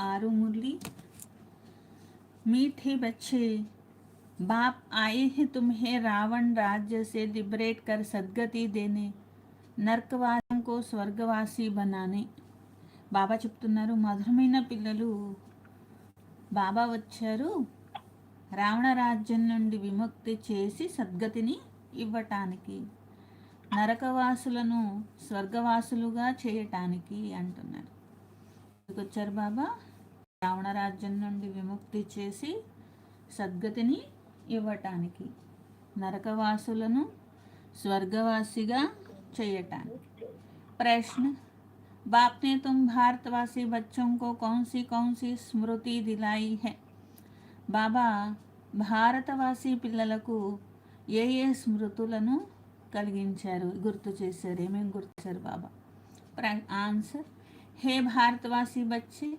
आरू मुरली मीठे बच्चे बाप आए हैं तुम्हें रावण राज्य से लिबरेट कर सदगति देने నర్కవాసం కో స్వర్గవాసి బనానే బాబా చెప్తున్నారు మధురమైన పిల్లలు బాబా వచ్చారు రావణ రాజ్యం నుండి విముక్తి చేసి సద్గతిని ఇవ్వటానికి నరకవాసులను స్వర్గవాసులుగా చేయటానికి అంటున్నారు ఎందుకు వచ్చారు బాబా రావణ రాజ్యం నుండి విముక్తి చేసి సద్గతిని ఇవ్వటానికి నరకవాసులను స్వర్గవాసిగా చేయటానికి प्रश्न बाप ने तुम भारतवासी बच्चों को कौन सी कौन सी స్మృతి దిలాయి है బాబా భారతవాసి పిల్లలకు ఏ ఏ స్మృతులను కలిగించారు గుర్తు చేశారు ఏమేమి గుర్తు చేశారు బాబా आंसर हे भारतवासी बच्चे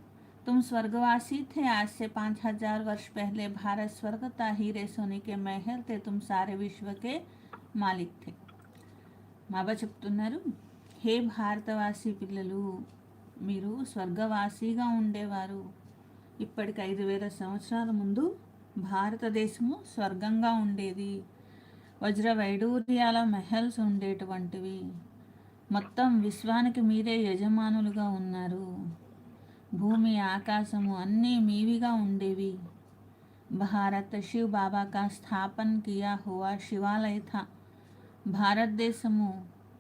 तुम स्वर्गवासी थे आज से पाँच हजार वर्ष पहले भारत स्वर्ग था हीरे सोने के महल थे तुम सारे विश्व के मालिक थे బాబా చెప్తున్నారు హే భారతవాసి పిల్లలు మీరు స్వర్గవాసిగా ఉండేవారు ఇప్పటికి ఐదు వేల సంవత్సరాల ముందు భారతదేశము స్వర్గంగా ఉండేది వజ్ర వైడూర్యాల మెహల్స్ ఉండేటువంటివి మొత్తం విశ్వానికి మీరే యజమానులుగా ఉన్నారు. భూమి ఆకాశము అన్నీ మీవిగా ఉండేవి. భారత్ శివ్ బాబా కా స్థాపన్ కియా హువా శివాలయ థా భారతదేశము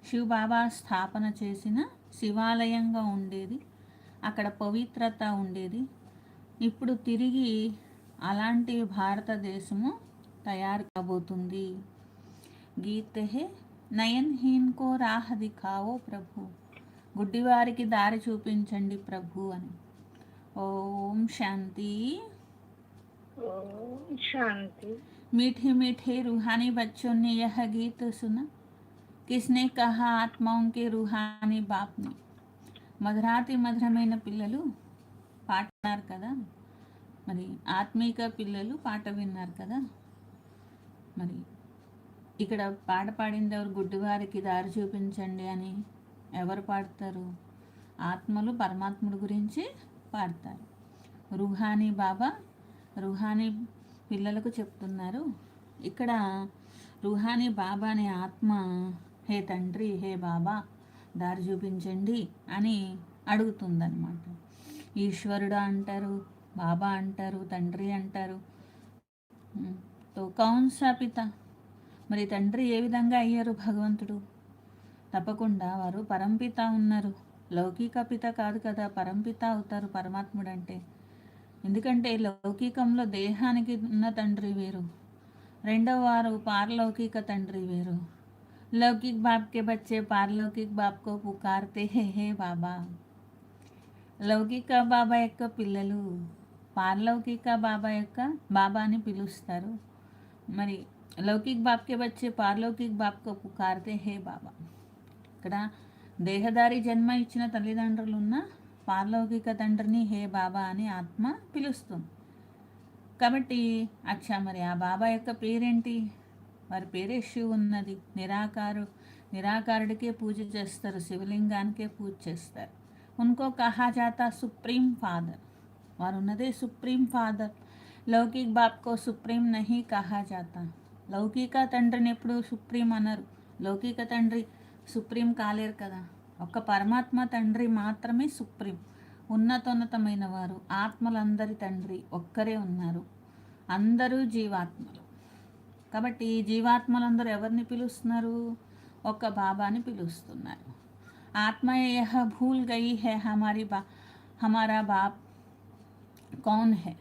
శివ్ బాబా స్థాపన చేసిన శివాలయంగా ఉండేది. అక్కడ పవిత్రత ఉండేది. ఇప్పుడు తిరిగి అలాంటి భారతదేశము తయారు కాబోతుంది. గీత హే నయన్హీన్ కో రాహ దిఖావో ప్రభు. గుడ్డివారికి దారి చూపించండి ప్రభు అని. ఓం శాంతి. शांति मीठे मीठे रूहानी बच्चों ने यह गीत सुना किसने कहा ఆత్మౌం బాప్ని. మధురాతి మధురమైన పిల్లలు పాటన్నారు కదా. మరి ఆత్మీక పిల్లలు పాట విన్నారు కదా. మరి ఇక్కడ పాట పాడింది ఎవరు గుడ్డివారికి దారి చూపించండి అని ఎవరు పాడతారు? ఆత్మలు పరమాత్ముడి గురించి పాడతారు. రుహానీ బాబా రుహానీ పిల్లలకు చెప్తున్నారు. ఇక్కడ రుహానీ బాబా అనే ఆత్మ హే తండ్రి హే బాబా దారి చూపించండి అని అడుగుతుందన్నమాట. ఈశ్వరుడు అంటారు బాబా అంటారు తండ్రి అంటారు. తో కౌన్ సా మరి తండ్రి ఏ విధంగా అయ్యారు భగవంతుడు? తప్పకుండా వారు పరంపిత ఉన్నారు. లౌకిక పిత కాదు కదా పరంపిత అవుతారు పరమాత్ముడు అంటే ఎందుకంటే లౌకికంలో దేహానికి ఉన్న తండ్రి వేరు. రెండవ వారు పారలౌకిక తండ్రి వేరు. లౌకిక్ బాప్ కే బచ్చే పారలౌకిక్ బాప్కో పుకార్తే హే హే బాబా. లౌకిక బాబా యొక్క పిల్లలు పారలౌకిక బాబా యొక్క బాబాని పిలుస్తారు. మరి లౌకిక్ బాప్ కే బచ్చే పారలౌకిక్ బాప్ కో పుకార్తే హే బాబా ఇక్కడ దేహదారి జన్మ ఇచ్చిన తల్లిదండ్రులు ఉన్న పారలౌకిక తండ్రిని హే బాబా అని ఆత్మ పిలుస్తుంది కాబట్టి అచ్చా మరి ఆ బాబా యొక్క పేరేంటి వారి పేరే శివ్ ఉన్నది నిరాకారు నిరాకారుడికే పూజ చేస్తారు శివలింగానికే పూజ చేస్తారు ఉన్కో కహా జాతా సుప్రీం ఫాదర్ వారు ఉన్నదే సుప్రీం ఫాదర్ లౌకిక్ బాప్కో సుప్రీం నహి కహా జాతా లౌకిక తండ్రిని ఎప్పుడు సుప్రీం అనరు. లౌకిక తండ్రి సుప్రీం కాలేరు కదా. ఒక్క పరమాత్మ తండ్రి మాత్రమే సుప్రీం. ఉన్నతోన్నతమైన వారు ఆత్మలందరి తండ్రి ఒక్కరే ఉన్నారు. అందరూ జీవాత్మలు. కాబట్టి ఈ జీవాత్మలందరూ ఎవరిని పిలుస్తున్నారు? ఒక్క బాబాని పిలుస్తున్నారు. ఆత్మ యహ భూల్ గయి హే హమారి బా హమారా బాప్ కౌన్ హే.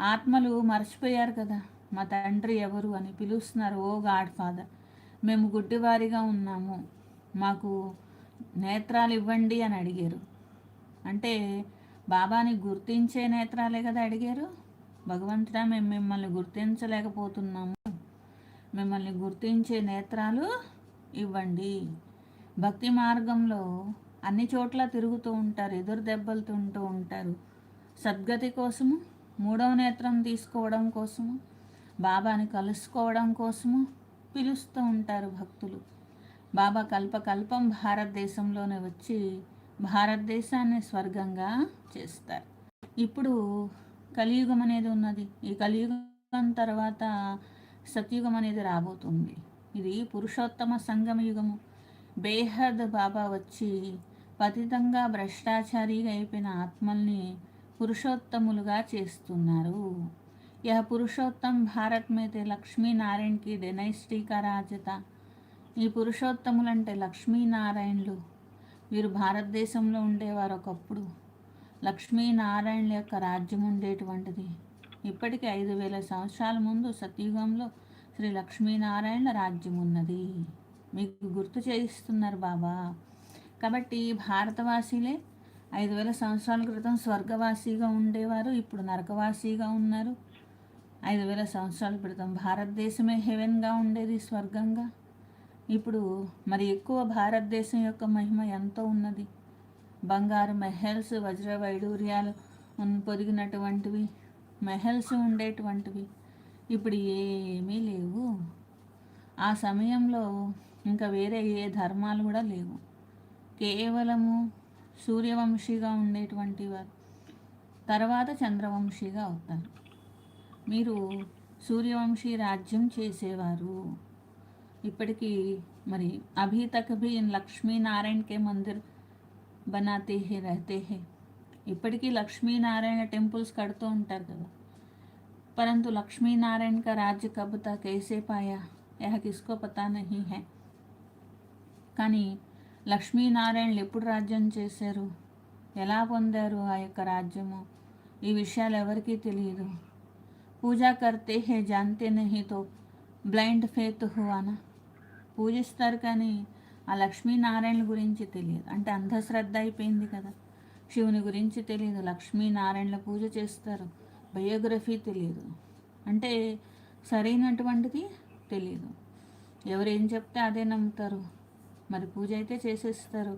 ఆత్మలు మర్చిపోయారు కదా. మా తండ్రి ఎవరు అని పిలుస్తున్నారు ఓ గాడ్ ఫాదర్ మేము గుడ్డివారిగా ఉన్నాము మాకు నేత్రాలు ఇవ్వండి అని అడిగారు. అంటే బాబాని గుర్తించే నేత్రాలే కదా అడిగారు. భగవంతుడా మేము మిమ్మల్ని గుర్తించలేకపోతున్నాము. మిమ్మల్ని గుర్తించే నేత్రాలు ఇవ్వండి. భక్తి మార్గంలో అన్ని చోట్ల తిరుగుతూ ఉంటారు ఎదురు దెబ్బలు తింటూ ఉంటారు. సద్గతి కోసము మూడవ నేత్రం తీసుకోవడం కోసము బాబాని కలుసుకోవడం కోసము పిలుస్తూ ఉంటారు భక్తులు. బాబా కల్పకల్పం భారతదేశంలోనే వచ్చి భారతదేశాన్ని స్వర్గంగా చేస్తారు. ఇప్పుడు కలియుగం అనేది ఉన్నది. ఈ కలియుగం తర్వాత సత్యుగం అనేది రాబోతుంది. ఇది పురుషోత్తమ సంగమ యుగము. బేహద్ బాబా వచ్చి పతితంగా భ్రష్టాచారిగా అయిపోయిన ఆత్మల్ని పురుషోత్తములుగా చేస్తున్నారు. यह पुरुषोत्तम भारत में थे లక్ష్మీనారాయణ की డెనైస్టీ का రాజ ఈ పురుషోత్తములంటే లక్ష్మీనారాయణులు. వీరు భారతదేశంలో ఉండేవారు ఒకప్పుడు. లక్ష్మీనారాయణుల యొక్క రాజ్యం ఉండేటువంటిది. ఇప్పటికీ ఐదు వేల సంవత్సరాల ముందు సత్యుగంలో శ్రీ లక్ష్మీనారాయణ రాజ్యం ఉన్నది. మీకు గుర్తు చేయిస్తున్నారు బాబా. కాబట్టి భారతవాసీలే ఐదు వేల సంవత్సరాల క్రితం స్వర్గవాసీగా ఉండేవారు ఇప్పుడు నరకవాసీగా ఉన్నారు. ఐదు వేల సంవత్సరాల క్రితం భారతదేశమే హెవెన్గా ఉండేది స్వర్గంగా. ఇప్పుడు మరి ఎక్కువ భారతదేశం యొక్క మహిమ ఎంతో ఉన్నది. బంగారు మెహల్స్ వజ్ర వైడూర్యాలు పొదిగినటువంటివి మెహల్స్ ఉండేటువంటివి ఇప్పుడు ఏమీ లేవు. ఆ సమయంలో ఇంకా వేరే ఏ ధర్మాలు కూడా లేవు. కేవలము సూర్యవంశీగా ఉండేటువంటి వారు తర్వాత చంద్రవంశీగా అవుతారు. మీరు సూర్యవంశీ రాజ్యం చేసేవారు ఇప్పటికీ మరి అభీ తక్ భీ ఇన్ లక్ష్మీనారాయణ కే మందిర్ బనాతే హే రహతే హే ఇప్పటికీ లక్ష్మీనారాయణ టెంపుల్స్ కడుతూ ఉంటారు కదా परंतु लक्ष्मी नारायण का राज्य कब तक कैसे पाया यह किसको पता नहीं है కానీ లక్ష్మీనారాయణలు ఎప్పుడు రాజ్యం చేశారు ఎలా పొందారు ఆ యొక్క రాజ్యము ఈ విషయాలు ఎవరికీ తెలియదు పూజా కర్తే హే జాంతే నహి తో బ్లైండ్ ఫేత్ హువానా పూజిస్తారు కానీ ఆ లక్ష్మీనారాయణ గురించి తెలియదు అంటే అంధశ్రద్ధ అయిపోయింది కదా శివుని గురించి తెలియదు లక్ష్మీనారాయణల పూజ చేస్తారు బయోగ్రఫీ తెలియదు అంటే సరైనటువంటిది తెలియదు ఎవరు ఏం చెప్తే అదే నమ్ముతారు మరి పూజ అయితే చేసేస్తారు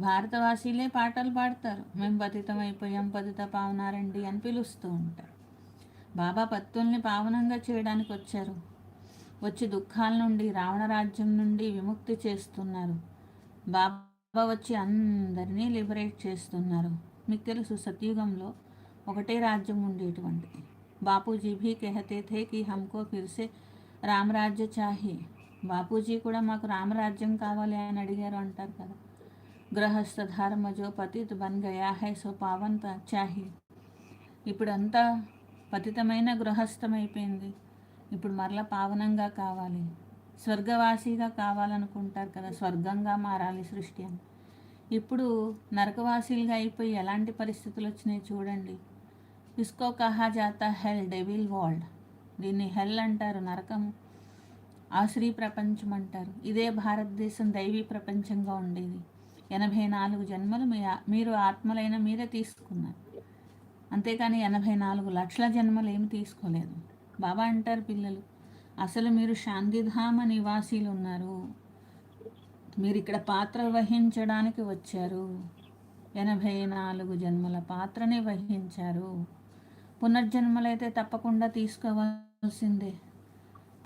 భారతవాసీలే పాటలు పాడతారు మేము పతితం అయిపోయాం పతిత పావనారండి అని పిలుస్తూ ఉంటారు బాబా భక్తుల్ని పావనంగా చేయడానికి వచ్చారు వచ్చి దుఃఖాల నుండి రావణరాజ్యం నుండి విముక్తి చేస్తున్నారు. బాబా వచ్చి అందరినీ లిబరేట్ చేస్తున్నారు. మీకు తెలుసు సత్యుగంలో ఒకటే రాజ్యం ఉండేటువంటి. బాపూజీ భీ కెహతే థే కి హమ్కో ఫిర్సే రామరాజ్య చాహి. బాపూజీ కూడా మాకు రామరాజ్యం కావాలి అని అడిగారు అంటారు కదా. గృహస్థ ధర్మజో పతిత్ బన్ గయా హై సో పావన్ చాహి. ఇప్పుడంతా పతితమైన గృహస్థమైపోయింది. ఇప్పుడు మరలా పావనంగా కావాలి. స్వర్గవాసిగా కావాలనుకుంటారు కదా స్వర్గంగా మారాలి సృష్టి అని. ఇప్పుడు నరకవాసీలుగా అయిపోయి ఎలాంటి పరిస్థితులు వచ్చినాయి చూడండి. ఇస్కో కహా జాతా హెల్ డెవిల్ వరల్డ్ దీన్ని హెల్ అంటారు నరకం. ఆశ్రీ ప్రపంచం అంటారు. ఇదే భారతదేశం దైవీ ప్రపంచంగా ఉండేది. ఎనభై నాలుగు జన్మలు మీ మీరు ఆత్మలైన మీరే తీసుకున్నారు. అంతేకాని ఎనభై నాలుగు లక్షల జన్మలు ఏమి తీసుకోలేదు. బాబా అంటారు పిల్లలు అసలు మీరు శాంతిధామ నివాసీలు ఉన్నారు మీరు ఇక్కడ పాత్ర వహించడానికి వచ్చారు. ఎనభై నాలుగు జన్మల పాత్రని వహించారు. పునర్జన్మలైతే తప్పకుండా తీసుకోవాల్సిందే.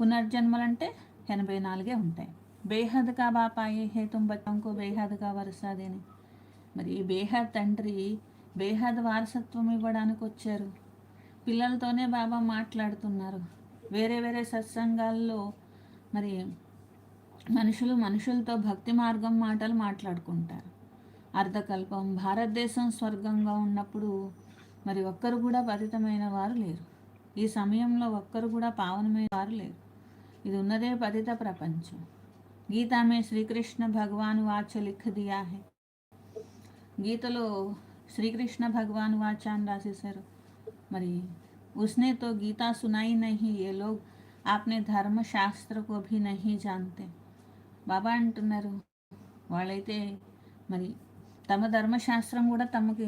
పునర్జన్మలంటే ఎనభై నాలుగే ఉంటాయి. బేహద్గా బాపాయే హే బేహద్గా వరుసాదేని. మరి ఈ బేహద్ తండ్రి బేహద్ వారసత్వం ఇవ్వడానికి వచ్చారు పిల్లలతోనే బాబా మాట్లాడుతున్నారు. వేరే వేరే సత్సంగాల్లో మరి మనుషులు మనుషులతో భక్తి మార్గం మాటలు మాట్లాడుకుంటారు. అర్ధకల్పం భారతదేశం స్వర్గంగా ఉన్నప్పుడు మరి ఒక్కరు కూడా పతితమైన వారు లేరు. ఈ సమయంలో ఒక్కరు కూడా పావనమైన వారు లేరు. ఇది ఉన్నదే పతిత ప్రపంచం. గీత మే శ్రీకృష్ణ భగవాన్ వాచ లిఖ దియా గీతలో శ్రీకృష్ణ భగవాన్ వాచ అని రాసేశారు మరి उसने तो गीता सुनाई नहीं ये लोग आपने धर्म शास्त्र को भी नहीं जानते బాబా అంటున్నారు వాళ్ళైతే మరి తమ ధర్మశాస్త్రం కూడా తమకి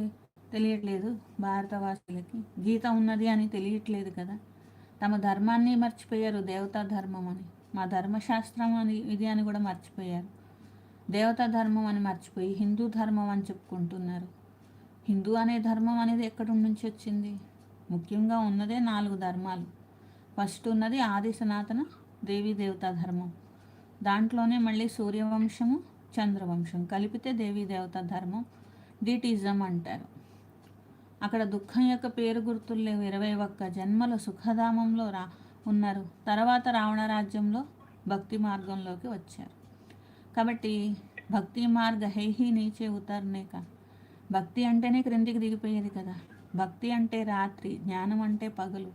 తెలియట్లేదు భారతవాసులకి గీత ఉన్నది అని తెలియట్లేదు కదా తమ ధర్మాన్ని మర్చిపోయారు దేవతా ధర్మం అని మా ధర్మశాస్త్రం అని ఇది అని కూడా మర్చిపోయారు దేవతా ధర్మం అని మర్చిపోయి హిందూ ధర్మం అని చెప్పుకుంటున్నారు హిందూ అనే ధర్మం అనేది ఎక్కడి నుంచి వచ్చింది? ముఖ్యంగా ఉన్నదే నాలుగు ధర్మాలు. ఫస్ట్ ఉన్నది ఆది సనాతన దేవీ దేవతా ధర్మం. దాంట్లోనే మళ్ళీ సూర్యవంశము చంద్రవంశం. కలిపితే దేవీ దేవతా ధర్మం డిటిజం అంటారు. అక్కడ దుఃఖం యొక్క పేరు గుర్తులు లేవు. ఇరవై ఒక్క జన్మల సుఖధామంలో రా ఉన్నారు. తర్వాత రావణ రాజ్యంలో భక్తి మార్గంలోకి వచ్చారు. కాబట్టి భక్తి మార్గ హైహి నీచే ఉతర్నే భక్తి అంటేనే క్రిందికి దిగిపోయేది కదా. భక్తి అంటే రాత్రి జ్ఞానం అంటే పగలు.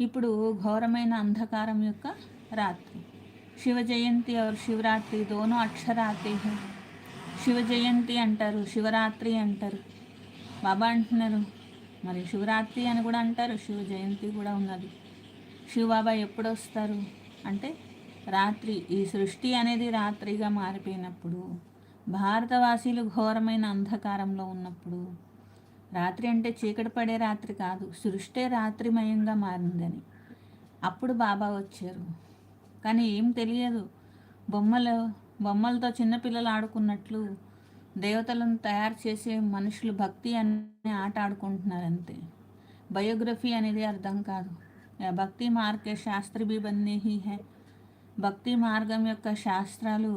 ఇప్పుడు ఘోరమైన అంధకారం యొక్క రాత్రి. శివ జయంతి ఆరు శివరాత్రి దోనో అక్షరాత్రి. శివ జయంతి అంటారు శివరాత్రి అంటారు. బాబా అంటున్నారు మరి శివరాత్రి అని కూడా అంటారు శివ జయంతి కూడా ఉన్నది. శివబాబా ఎప్పుడు వస్తారు అంటే రాత్రి ఈ సృష్టి అనేది రాత్రిగా మారిపోయినప్పుడు. భారతవాసీలు ఘోరమైన అంధకారంలో ఉన్నప్పుడు రాత్రి అంటే చీకటి పడే రాత్రి కాదు సృష్టే రాత్రిమయంగా మారిందని. అప్పుడు బాబా వచ్చారు. కానీ ఏం తెలియదు. బొమ్మలు బొమ్మలతో చిన్నపిల్లలు ఆడుకున్నట్లు దేవతలను తయారు చేసే మనుషులు భక్తి అనే ఆట ఆడుకుంటున్నారంతే బయోగ్రఫీ అనేది అర్థం కాదు. భక్తి మార్గే శాస్త్రి బి బన్నీ హీ. భక్తి మార్గం యొక్క శాస్త్రాలు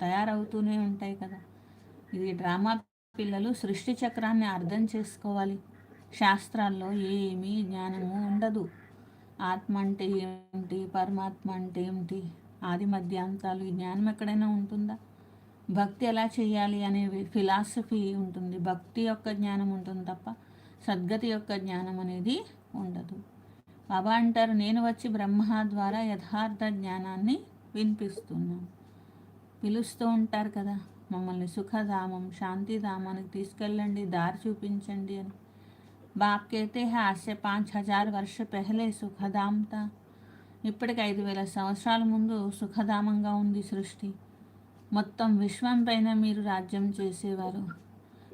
తయారవుతూనే ఉంటాయి కదా. ఇది డ్రామా పిల్లలు సృష్టి చక్రాన్ని అర్థం చేసుకోవాలి. శాస్త్రాల్లో ఏమీ జ్ఞానము ఉండదు. ఆత్మ అంటే ఏమిటి? పరమాత్మ అంటే ఏమిటి? ఆది మధ్యాంతాలు ఈ జ్ఞానం ఎక్కడైనా ఉంటుందా? భక్తి ఎలా చేయాలి అనే ఫిలాసఫీ ఉంటుంది. భక్తి యొక్క జ్ఞానం ఉంటుంది తప్ప సద్గతి యొక్క జ్ఞానం అనేది ఉండదు. బాబా అంటారు నేను వచ్చి బ్రహ్మ ద్వారా యథార్థ జ్ఞానాన్ని వినిపిస్తున్నాను. పిలుస్తూ ఉంటారు కదా మమ్మల్ని సుఖధామం శాంతిధామానికి తీసుకెళ్ళండి దారి చూపించండి అని బాప్ कहते हैं आज से पाँच हजार वर्ष पहले సుఖధామ్ తా ఇప్పటికి ఐదు వేల సంవత్సరాల ముందు సుఖధామంగా ఉంది సృష్టి మొత్తం విశ్వం పైన మీరు రాజ్యం చేసేవారు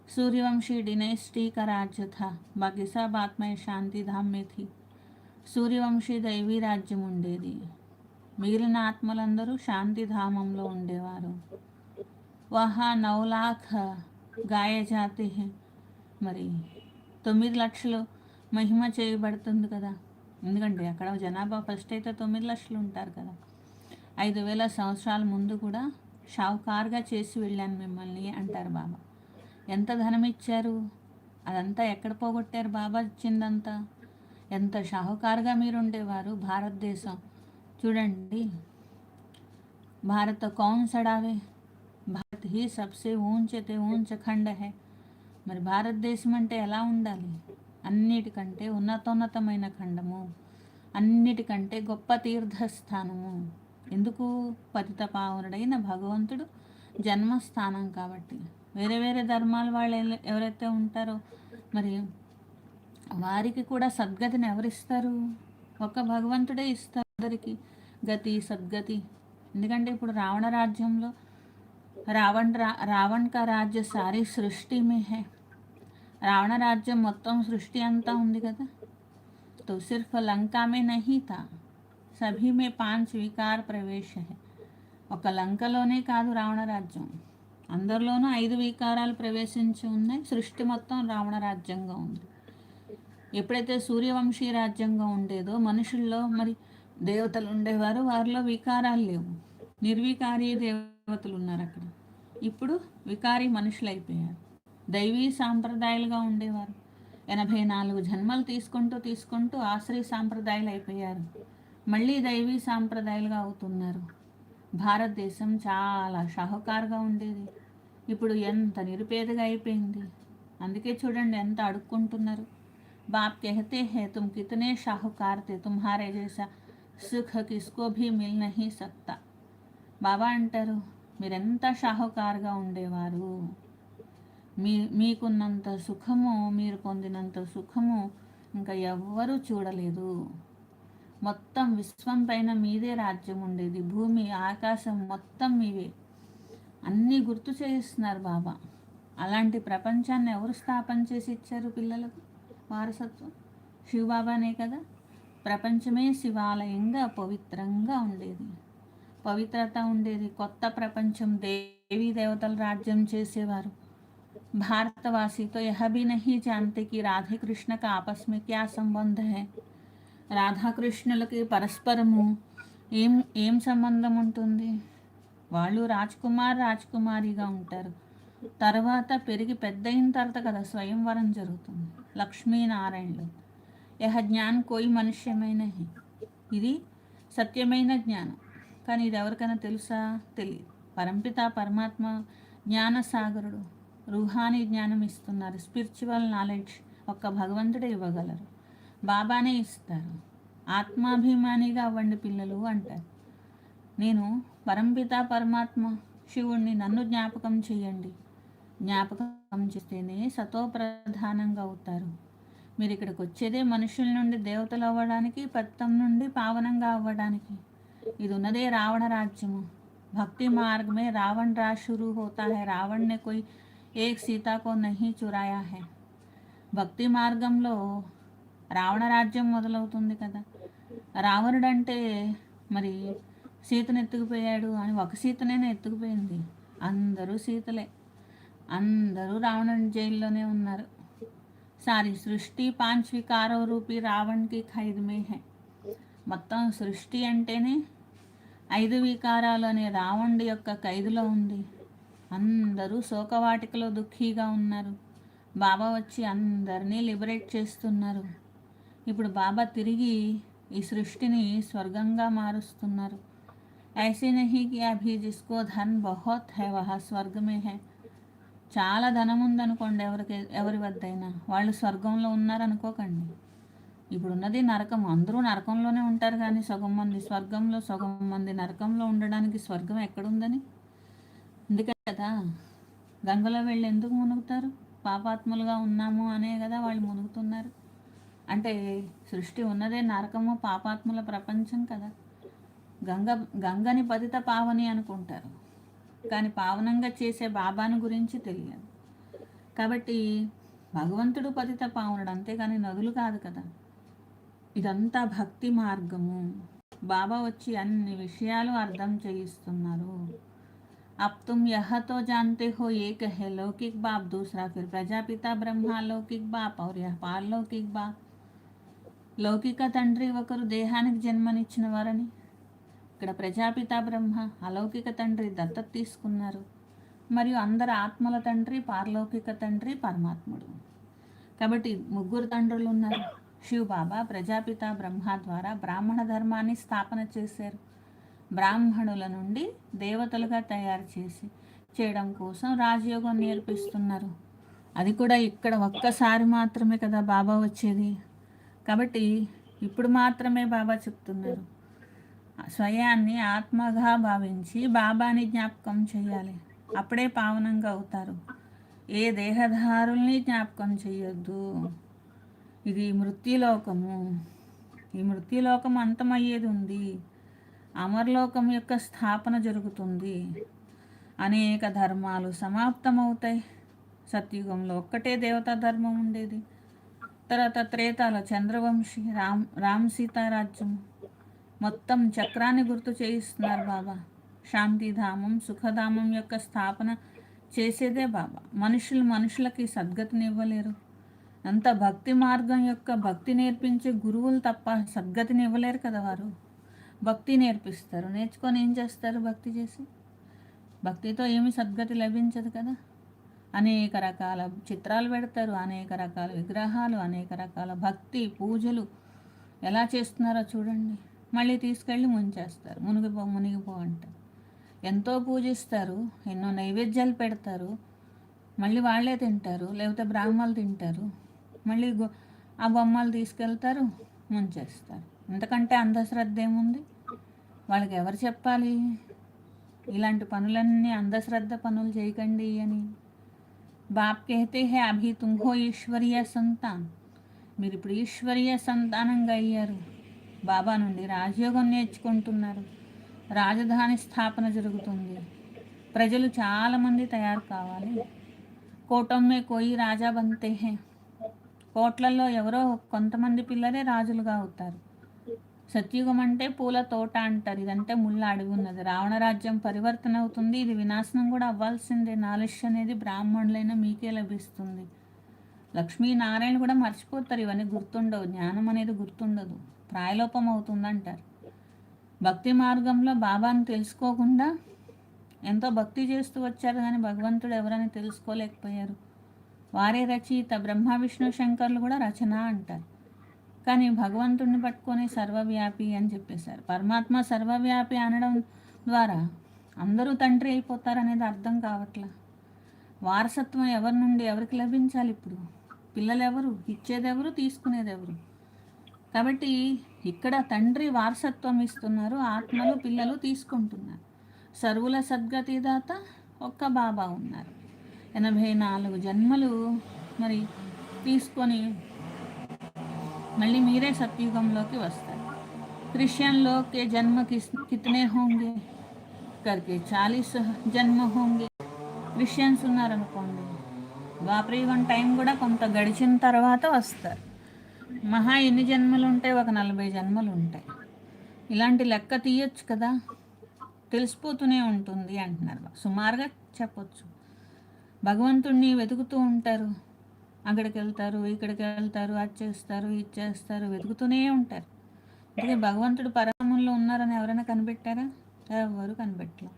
సూర్యవంశీ డినైస్టీ का राज्य था बाकी सब आत्माएं శాంతి ధామ్ में थी సూర్యవంశీ దైవీ రాజ్యం ఉండేది మిగిలిన ఆత్మలందరూ శాంతిధామంలో ఉండేవారు. వహా నౌలాఖ గాయజాతి మరి తొమ్మిది లక్షలు మహిమ చేయబడుతుంది కదా. ఎందుకంటే అక్కడ జనాభా ఫస్ట్ అయితే తొమ్మిది లక్షలు ఉంటారు కదా. ఐదు వేల సంవత్సరాల ముందు కూడా షావుకారుగా చేసి వెళ్ళాను మిమ్మల్ని అంటారు బాబా. ఎంత ధనం ఇచ్చారు? అదంతా ఎక్కడ పోగొట్టారు బాబా ఇచ్చిందంతా ఎంత షాహుకారుగా మీరు ఉండేవారు? భారతదేశం. చూడండి. భారత కౌన్ సడావే. Bharat he Sabse ఊంచతే ఊంచ Khanda high. మరి భారతదేశం అంటే ఎలా ఉండాలి? అన్నిటికంటే ఉన్నతోన్నతమైన ఖండము. అన్నిటికంటే గొప్ప తీర్థస్థానము. ఎందుకు? పతిత పావనుడైన భగవంతుడు జన్మస్థానం కాబట్టి. వేరే వేరే ధర్మాల వాళ్ళు ఎవరైతే ఉంటారో మరి వారికి కూడా సద్గతిని ఎవరిస్తారు? ఒక భగవంతుడే ఇస్తారు. అందరికి గతి సద్గతి ఎందుకంటే ఇప్పుడు రావణ రాజ్యంలో రావణ్ రా రావణ్ కా రాజ్య సారీ సృష్టి మే హై రావణ రాజ్యం మొత్తం సృష్టి అంతా ఉంది కదా तो सिर्फ లంకా మే నహీ థా సభీ మే పాంచ్ వికార్ ప్రవేశ హై ఒక లంకలోనే కాదు రావణ రాజ్యం అందరిలోనూ ఐదు వికారాలు ప్రవేశించి ఉన్నాయి సృష్టి మొత్తం రావణ రాజ్యంగా ఉంది ఎప్పుడైతే సూర్యవంశీ రాజ్యంగా ఉండేదో మనుషుల్లో మరి దేవతలు ఉండేవారు వారిలో వికారాలు లేవు. నిర్వికారీ దేవతలు ఉన్నారు అక్కడ. ఇప్పుడు వికారీ మనుషులు అయిపోయారు దైవీ సాంప్రదాయాలుగా ఉండేవారు. ఎనభై నాలుగు జన్మలు తీసుకుంటూ తీసుకుంటూ ఆశ్రయ సాంప్రదాయాలు అయిపోయారు మళ్ళీ దైవీ సాంప్రదాయాలుగా అవుతున్నారు. భారతదేశం చాలా షాహుకారుగా ఉండేది. ఇప్పుడు ఎంత నిరుపేదగా అయిపోయింది. అందుకే చూడండి ఎంత అడుక్కుంటున్నారు. బాప్ కెహతే హే తుమ్ కితనే షాహుకారతే తుమ్హారే చేశా సుఖ కిస్కోభి మిల్ నహి సక్తా బాబా అంటారు మీరెంత షాహుకారుగా ఉండేవారు? మీ మీకున్నంత సుఖము మీరు పొందినంత సుఖము ఇంకా ఎవ్వరూ చూడలేదు. మొత్తం విశ్వం పైన మీదే రాజ్యం ఉండేది. భూమి ఆకాశం మొత్తం మీవే. అన్నీ గుర్తు చేయిస్తున్నారు బాబా. అలాంటి ప్రపంచాన్ని ఎవరు స్థాపన చేసి ఇచ్చారు పిల్లలకు? వారసత్వం? శివబాబానే కదా? ప్రపంచమే శివాలయంగా పవిత్రంగా ఉండేది పవిత్రత ఉండేది కొత్త ప్రపంచం దేవీ దేవతల రాజ్యం చేసేవారు भारतवासी तो यह भी नहीं जानते कि राधे कृष्ण का आपस में क्या संबंध है రాధాకృష్ణులకి పరస్పరము ఏం ఏం సంబంధం ఉంటుంది వాళ్ళు రాజ్కుమార్ రాజ్కుమారిగా ఉంటారు తర్వాత పెరిగి పెద్ద అయిన తర్వాత కదా స్వయంవరం జరుగుతుంది లక్ష్మీనారాయణులు యహ జ్ఞాన్ కోయి మనుష్యమైన ఇది సత్యమైన జ్ఞానం. కానీ ఇది ఎవరికైనా తెలుసా? తెలియదు పరంపిత పరమాత్మ జ్ఞానసాగరుడు. రూహానీ జ్ఞానం ఇస్తున్నారు. స్పిరిచువల్ నాలెడ్జ్ ఒక్క భగవంతుడే ఇవ్వగలరు. బాబానే ఇస్తారు. ఆత్మాభిమానిగా అవ్వండి పిల్లలు అంటారు. నేను పరంపిత పరమాత్మ శివుణ్ణి నన్ను జ్ఞాపకం చేయండి. జ్ఞాపకం చేస్తేనే సతో ప్రధానంగా అవుతారు. మీరు ఇక్కడికి వచ్చేదే మనుషుల నుండి దేవతలు అవ్వడానికి పత్తం నుండి పావనంగా అవ్వడానికి. ఇది ఉన్నదే రావణ రాజ్యము. భక్తి మార్గమే రావణ రాశురు राज शुरू होता है रावण ने कोई एक చురాయా को భక్తి మార్గంలో రావణ రాజ్యం మొదలవుతుంది కదా. రావణుడు అంటే మరి సీతను ఎత్తుకుపోయాడు అని ఒక సీతనే ఎత్తుకుపోయింది. అందరూ సీతలే. అందరూ రావణుడి జైల్లోనే ఉన్నారు. సారీ సృష్టి పాంచ్ వికారవ రూపీ రావణ్కి ఖైదమే హై మొత్తం సృష్టి అంటేనే ఐదు వికారాలు అనే రావణుడి యొక్క ఖైదులో ఉంది అందరూ శోకవాటికలో దుఃఖీగా ఉన్నారు బాబా వచ్చి అందరినీ లిబరేట్ చేస్తున్నారు ఇప్పుడు బాబా తిరిగి ఈ సృష్టిని స్వర్గంగా మారుస్తున్నారు ऐसे नहीं कि अभी जिसको धन बहुत है वह स्वर्ग में है చాలా ధనం ఉందనుకోండి ఎవరికి ఎవరి వద్దైనా. వాళ్ళు స్వర్గంలో ఉన్నారనుకోకండి. ఇప్పుడున్నది నరకం. అందరూ నరకంలోనే ఉంటారు కానీ సగం మంది స్వర్గంలో సగం మంది నరకంలో ఉండడానికి స్వర్గం ఎక్కడుందని? అందుకే కదా గంగలో వెళ్ళి ఎందుకు మునుగుతారు? పాపాత్ములుగా ఉన్నాము అనే కదా వాళ్ళు మునుగుతున్నారు. అంటే సృష్టి ఉన్నదే నరకము పాపాత్ముల ప్రపంచం కదా. గంగ గంగని పతిత పావని అనుకుంటారు. కానీ పావనంగా చేసే బాబాను గురించి తెలియదు కాబట్టి భగవంతుడు పతిత పావనుడు అంతేగాని నదులు కాదు కదా ఇదంతా భక్తి మార్గము బాబా వచ్చి అన్ని విషయాలు అర్థం చేయిస్తున్నారు अब तुम यह तो जानते हो एक है लौकिक बाप दूसरा फिर प्रजापिता ब्रह्मा लौकिक बाप और यह पारलौकिक बाप లౌకిక తండ్రి ఒకరు దేహానికి జన్మనిచ్చిన వారని ఇక్కడ ప్రజాపిత బ్రహ్మ అలౌకిక తండ్రి దత్తత తీసుకున్నారు. మరియు అందరు ఆత్మల తండ్రి పారలౌకిక తండ్రి పరమాత్ముడు. కాబట్టి ముగ్గురు తండ్రులు ఉన్నారు. శివ్ బాబా ప్రజాపిత బ్రహ్మ ద్వారా బ్రాహ్మణ ధర్మాన్ని స్థాపన చేశారు. బ్రాహ్మణుల నుండి దేవతలుగా తయారు చేసి చేయడం కోసం రాజయోగం నేర్పిస్తున్నారు. అది కూడా ఇక్కడ ఒక్కసారి మాత్రమే కదా బాబా వచ్చేది. కాబట్టి ఇప్పుడు మాత్రమే బాబా చెప్తున్నారు. స్వయాన్ని ఆత్మగా భావించి బాబాని జ్ఞాపకం చేయాలి అప్పుడే పావనంగా అవుతారు. ఏ దేహధారుల్ని జ్ఞాపకం చేయొద్దు ఇది మృత్యులోకము. ఈ మృత్యులోకం అంతమయ్యేది ఉంది అమర్లోకం యొక్క స్థాపన జరుగుతుంది. అనేక ధర్మాలు సమాప్తమవుతాయి. సత్యుగంలో ఒక్కటే దేవతా ధర్మం ఉండేది. తర్వాత త్రేతాలో చంద్రవంశి రామ్ రామ్ సీతారాజ్యం. మొత్తం చక్రాన్ని గుర్తు చేయిస్తున్నారు బాబా. శాంతిధామం సుఖధామం యొక్క స్థాపన చేసేదే బాబా. మనుషులు మనుషులకి సద్గతిని ఇవ్వలేరు అంత భక్తి మార్గం యొక్క భక్తి నేర్పించే గురువులు తప్ప సద్గతిని ఇవ్వలేరు కదా వారు. భక్తి నేర్పిస్తారు. నేర్చుకొని ఏం చేస్తారు భక్తి చేసి? భక్తితో ఏమి సద్గతి లభించదు కదా. అనేక రకాల చిత్రాలు పెడతారు. అనేక రకాల విగ్రహాలు అనేక రకాల భక్తి పూజలు ఎలా చేస్తున్నారో చూడండి. మళ్ళీ తీసుకెళ్ళి ముంచేస్తారు. మునిగిపో మునిగిపో అంటారు. ఎంతో పూజిస్తారు ఎన్నో నైవేద్యాలు పెడతారు. మళ్ళీ వాళ్ళే తింటారు లేకపోతే బ్రాహ్మలు తింటారు. మళ్ళీ ఆ బొమ్మలు తీసుకెళ్తారు ముంచేస్తారు. ఎంతకంటే అంధశ్రద్ధ ఏముంది? వాళ్ళకి ఎవరు చెప్పాలి? ఇలాంటి పనులన్నీ అంధశ్రద్ధ పనులు చేయకండి అని. బాప్ కహతే హే అభి తుంహో ఈశ్వరీయ సంతాన్. మీరు ఇప్పుడు ఈశ్వరీయ సంతానంగా అయ్యారు. బాబా నుండి రాజయోగం నేర్చుకుంటున్నారు. రాజధాని స్థాపన జరుగుతుంది. ప్రజలు చాలామంది తయారు కావాలి. కోటమ్మే కోయి రాజా బంతే హే. కోట్లలో ఎవరో కొంతమంది పిల్లలే రాజులుగా అవుతారు. సత్యుగం అంటే పూల తోట అంటారు. ఇదంటే ముళ్ళ అడవి ఉన్నది. రావణ రాజ్యం పరివర్తన అవుతుంది. ఇది వినాశనం కూడా అవ్వాల్సిందే. నాలెడ్జ్ అనేది బ్రాహ్మణులైన మీకే లభిస్తుంది. లక్ష్మీనారాయణ కూడా మర్చిపోతారు. ఇవన్నీ గుర్తుండవు. జ్ఞానం అనేది గుర్తుండదు. ప్రాయలోపం అవుతుందంటారు భక్తి మార్గంలో బాబాను తెలుసుకోకుండా ఎంతో భక్తి చేస్తూ వచ్చారు కానీ భగవంతుడు ఎవరని తెలుసుకోలేకపోయారు. వారే రచయిత బ్రహ్మ విష్ణు శంకర్లు కూడా రచన అంటారు. కానీ భగవంతుడిని పట్టుకొని సర్వవ్యాపి అని చెప్పేశారు. పరమాత్మ సర్వవ్యాపి అనడం ద్వారా అందరూ తండ్రి అయిపోతారనేది అర్థం కావట్లా? వారసత్వం ఎవరి నుండి ఎవరికి లభించాలి ఇప్పుడు? పిల్లలు ఎవరు ఇచ్చేది ఎవరు కాబట్టి ఇక్కడ తండ్రి వారసత్వం ఇస్తున్నారు ఆత్మలు పిల్లలు తీసుకుంటున్నారు. సర్వుల సద్గతిదాత ఒక్క బాబా ఉన్నారు. ఎనభై నాలుగు జన్మలు మరి తీసుకొని మళ్ళీ మీరే సత్యుగంలోకి వస్తారు. క్రిస్టియన్లోకే జన్మ కితనే హోంగే కరికే చాలీస్ జన్మ హోంగే. క్రిస్టియన్స్ ఉన్నారనుకోండి ద్వాపరయుగం టైం కూడా కొంత గడిచిన తర్వాత వస్తారు. మహా ఎన్ని జన్మలు ఉంటాయి ఒక నలభై జన్మలు ఉంటాయి ఇలాంటి లెక్క తీయొచ్చు కదా? తెలిసిపోతూనే ఉంటుంది అంటున్నారు. సుమారుగా చెప్పొచ్చు. భగవంతుణ్ణి వెతుకుతూ ఉంటారు. అక్కడికి వెళ్తారు ఇక్కడికి వెళ్తారు అది చేస్తారు ఇది చేస్తారు వెతుకుతూనే ఉంటారు. అంటే భగవంతుడు పరమంలో ఉన్నారని ఎవరైనా కనిపెట్టారా? ఎవరు కనిపెట్టలే.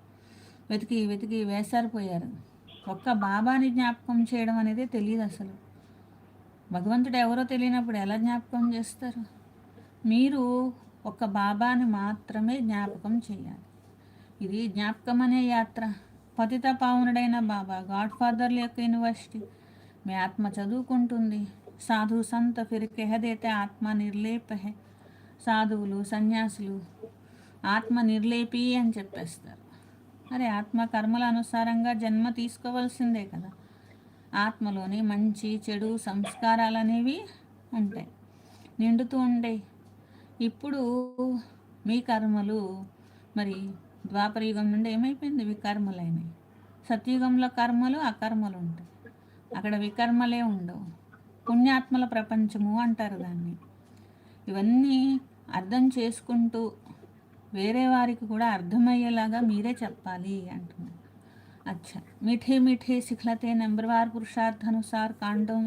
వెతికి వెతికి వేసారిపోయారు. ఒక్క బాబాని జ్ఞాపకం చేయడం అనేది తెలియదు అసలు భగవంతుడు ఎవరో తెలియనప్పుడు ఎలా జ్ఞాపకం చేస్తారు? మీరు ఒక బాబాని మాత్రమే జ్ఞాపకం చేయాలి. ఇది జ్ఞాపకం అనే యాత్ర. పతిత పావనుడైన బాబా గాడ్ ఫాదర్ల యొక్క యూనివర్సిటీ. మీ ఆత్మ చదువుకుంటుంది. సాధు సంత ఫిరికెహదైతే ఆత్మ నిర్లేప హే సాధువులు సన్యాసులు ఆత్మ నిర్లేపి అని చెప్పేస్తారు. అరే ఆత్మ కర్మల అనుసారంగా జన్మ తీసుకోవాల్సిందే కదా. ఆత్మలోని మంచి చెడు సంస్కారాలు అనేవి ఉంటాయి. నిండుతూ ఉంటాయి ఇప్పుడు మీ కర్మలు మరి ద్వాపరయుగం నుండి ఏమైపోయింది? వికర్మలైనవి సత్యుగంలో కర్మలు అకర్మలు ఉంటాయి. అక్కడ వికర్మలే ఉండవు. పుణ్యాత్మల ప్రపంచము అంటారు దాన్ని. ఇవన్నీ అర్థం చేసుకుంటూ వేరే వారికి కూడా అర్థమయ్యేలాగా మీరే చెప్పాలి అంటున్నారు. अच्छा। मीठे मीठे सिखलते नंबरवार पुरुषार्थ अनुसार कांडों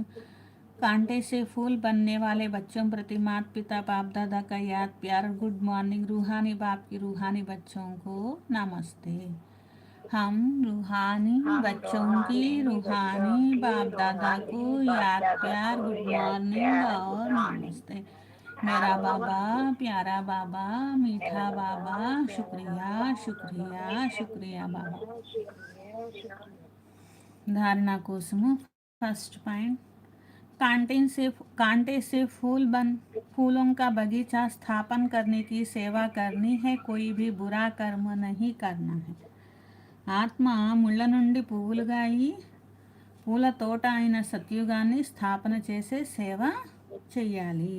कांटे से फूल बनने वाले बच्चों प्रति माता पिता बाप दादा का याद प्यार गुड मॉर्निंग रूहानी बाप की रूहानी बच्चों को नमस्ते। हम रूहानी बच्चों की रूहानी बाप दादा को याद प्यार गुड मॉर्निंग और नमस्ते। मेरा बाबा प्यारा बाबा मीठा बाबा शुक्रिया शुक्रिया शुक्रिया बाबा। धारणा कोसमु फर्स्ट पॉइंट कांटे से कांटे से फूल बन फूलों का बगीचा स्थापन करने की सेवा करनी है कोई भी बुरा कर्म नहीं करना है ఆత్మ ముళ్ళ నుండి పువ్వులుగా అయి పూల తోట అయిన సత్యుగాన్ని స్థాపన చేసే సేవ చెయ్యాలి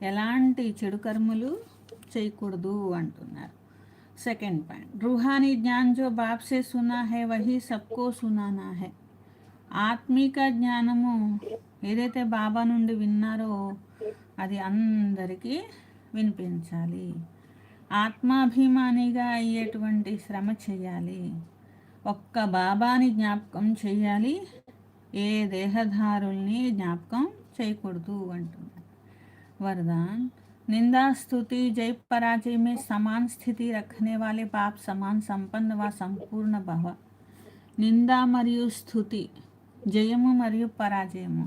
ఎలాంటి చెడు కర్మలు చేయకూడదు అంటున్నారు सेकंड पॉइंट रूहानी ज्ञान जो बाप से सुना है वही सबको सुनाना है ఆత్మిక జ్ఞానము ఏదైతే బాబా నుండి విన్నారో అది అందరికీ వినిపించాలి ఆత్మాభిమానిగా అయ్యేటువంటి శ్రమ చేయాలి ఒక్క బాబాని జ్ఞాపకం చేయాలి ఏ దేహధారుల్ని జ్ఞాపకం చేయకూడదు అంటున్నారు वरदान निंदा स्तुति जय पराजय में समान स्थिति रखने वाले पाप समान संपन्न व సంపూర్ణ భవ నింద మరియు స్థుతి జయము మరియు పరాజయము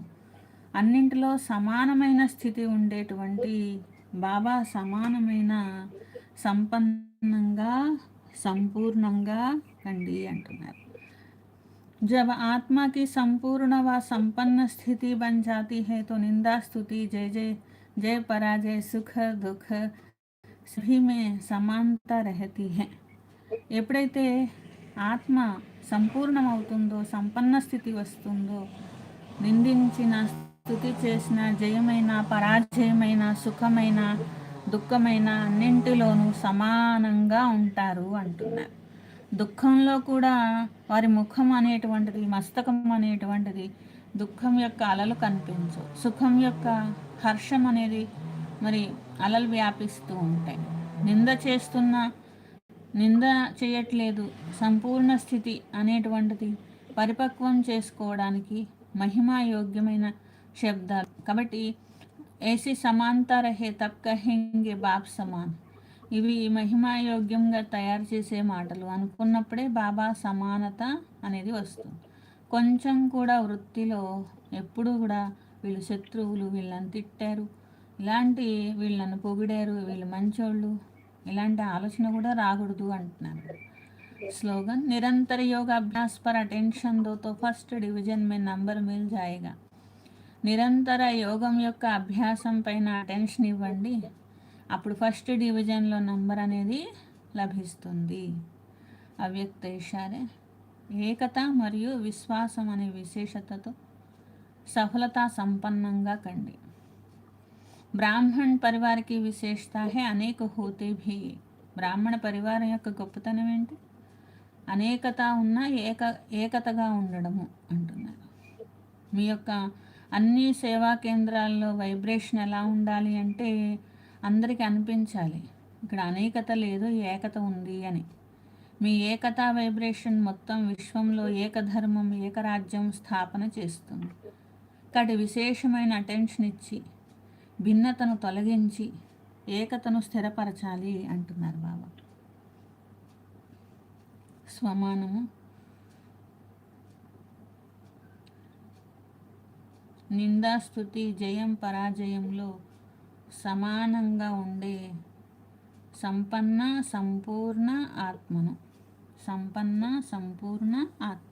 అన్నింటిలో సమానమైన స్థితి ఉండేటువంటి బాబా సమానమైన సంపన్నంగా సంపూర్ణంగా కండి అంటున్నారు जब आत्मा की संपूर्ण व संपन्न स्थिति बन जाती है तो निंदा स्तुति जय जय जय पराजय सुख दुख सभी में समानता रहती है ఎప్పుడైతే ఆత్మ సంపూర్ణమవుతుందో సంపన్న స్థితి వస్తుందో నిందించిన స్థుతి చేసిన జయమైన పరాజయమైన సుఖమైన దుఃఖమైన అన్నింటిలోనూ సమానంగా ఉంటారు అంటున్నారు దుఃఖంలో కూడా వారి ముఖం అనేటువంటిది మస్తకం అనేటువంటిది దుఃఖం యొక్క అలలు కనిపించవు సుఖం యొక్క హర్షం అనేది మరి అలలు వ్యాపిస్తూ ఉంటాయి. నింద చేస్తున్న నింద చేయట్లేదు సంపూర్ణ స్థితి అనేటువంటిది పరిపక్వం చేసుకోవడానికి మహిమాయోగ్యమైన శబ్దాలు. కాబట్టి ఏసీ సమాంతా రహే తబ్ కహెంగే సమాన్. ఇవి మహిమాయోగ్యంగా తయారు చేసే మాటలు. అనుకున్నప్పుడే బాబా సమానత అనేది వస్తుంది. కొంచెం కూడా వృత్తిలో ఎప్పుడూ కూడా వీళ్ళు శత్రువులు వీళ్ళని తిట్టారు ఇలాంటి వీళ్ళని పొగిడారు వీళ్ళు మంచోళ్ళు ఇలాంటి ఆలోచన కూడా రాకూడదు అంటున్నారు स्लोगन निरंतर योग अभ्यास पर अटेंशन दो तो ఫస్ట్ డివిజన్ మే నంబర్ మిల్ జాయేగా నిరంతర యోగం యొక్క అభ్యాసం పైన అటెన్షన్ ఇవ్వండి అప్పుడు ఫస్ట్ డివిజన్లో నంబర్ అనేది లభిస్తుంది అవ్యక్త ఇషారే ఏకత మరియు విశ్వాసం అనే విశేషతతో సఫలతా సంపన్నంగా కండి. బ్రాహ్మణ్ పరివారకి విశేషత హే అనేక హోతే భీ బ్రాహ్మణ పరివారం యొక్క గొప్పతనం ఏంటి? అనేకత ఉన్న ఏక ఏకతగా ఉండడము అంటున్నారు. మీ యొక్క అన్ని సేవా కేంద్రాల్లో వైబ్రేషన్ ఎలా ఉండాలి అంటే అందరికీ అనిపించాలి. ఇక్కడ అనేకత లేదు ఏకత ఉంది అని. మీ ఏకతా వైబ్రేషన్ మొత్తం విశ్వంలో ఏకధర్మం ఏకరాజ్యం స్థాపన చేస్తుంది. కాబట్టి విశేషమైన అటెన్షన్ ఇచ్చి భిన్నతను తొలగించి ఏకతను స్థిరపరచాలి అంటున్నారు బాబా. స్వమానము. నిందాస్తుతి జయం పరాజయంలో సమానంగా ఉండే సంపన్న సంపూర్ణ ఆత్మను. సంపన్న సంపూర్ణ ఆత్మ.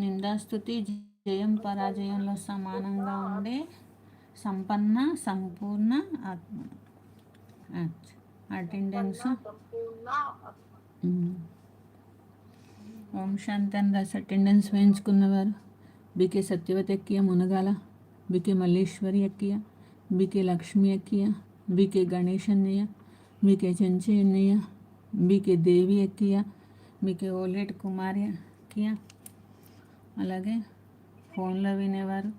నిందాస్తుతి జయం పరాజయంలో సమానంగా ఉండే సంపన్న సంపూర్ణ ఆత్మ. Attendance hmm. ఓం శాంతి అని రాసి అటెండెన్స్ వేయించుకున్నవారు. బికే సత్యవతి ఎక్కియ మునగాల. బికే మల్లేశ్వరి ఎక్కియ బికే లక్ష్మి ఎక్కియ బికే గణేష్ అన్నయ్య బీకే చెంచి అన్నయ్య బీకే దేవి ఎక్కియ బీకే ఓలేట్ కుమారి ఎక్కియ అలాగే ఫోన్లో వినేవారు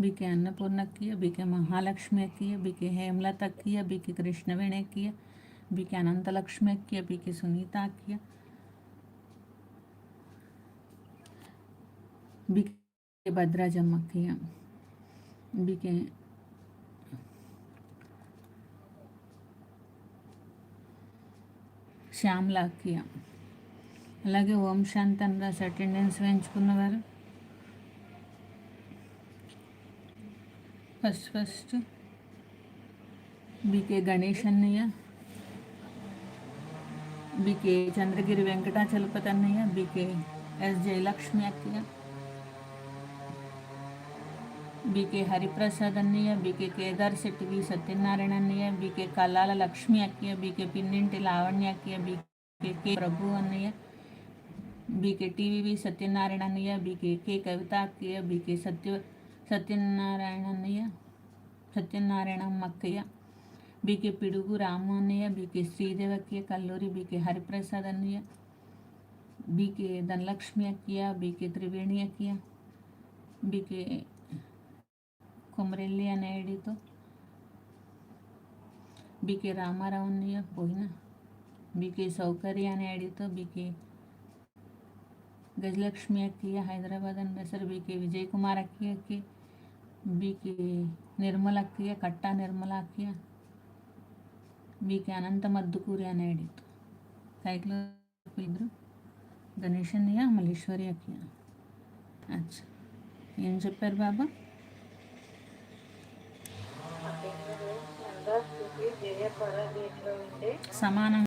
బీకే అన్నపూర్ణ ఎక్కియ బీకే మహాలక్ష్మి ఎక్కియ బీకే హేమలత ఎక్కియ బీకే కృష్ణవేణి ఎక్కియ బీకే అనంతలక్ష్మి ఎక్కియ బీకే సునీత ఎక్కియ బీకే భద్రాజమ్మ ఎక్కియ బీకే శ్యామ్ల అక్కియ అలాగే ఓం శాంతి అని రాసి అటెండెన్స్ వేయించుకున్నవారు. ఫస్ట్ ఫస్ట్ బీకే గణేష్ అన్నయ్య బీకే చంద్రగిరి వెంకటాచలపతి అన్నయ్య బీకే ఎస్ జయలక్ష్మి అక్కయ్య బీకే హరిప్రసాద్ అన్నయ్య బీకే కేదార్ శెట్టి వి సత్యనారాయణ అన్నయ్య బీకే కల్లాల లక్ష్మి అక్కయ్య బీకే పిన్నింటి లావణ్య అక్కయ్య బీకే కే ప్రభు అన్నయ్య बी के टी वि सत्यनारायणन्य बी के के कविता अय बी के सत्य सत्यनारायणन्य सत्यनारायण मकय्य बी के पिड़ू रामय्य बी के श्रीदेव अय कलूरी बी के हरिप्रसाद अन्य बी के धनलक्ष्मी अय बी त्रिवेणी अय बी के कुमरि तो बी के रामारावन्य बोहिना बी के सौकर्य अनेडी तो बी के ఐడితో బీకే గజలక్ష్మి అక్కయ్య హైదరాబాద్ అంబేసర్ బీకే విజయ్ కుమార్ అక్కయ్యకి బీకే నిర్మల అక్కయ్య కట్టా నిర్మల అక్కయ్య బీకే అనంత మద్దుకూరి అనే ఐడితో సైకిల్ ఇద్దరు గణేష్ అన్నయ్య మల్లేశ్వరి అక్కయ్య అచ్చా ఏం చెప్పారు బాబా స్థితి జయ పరాజయంలో ఉండే సమానం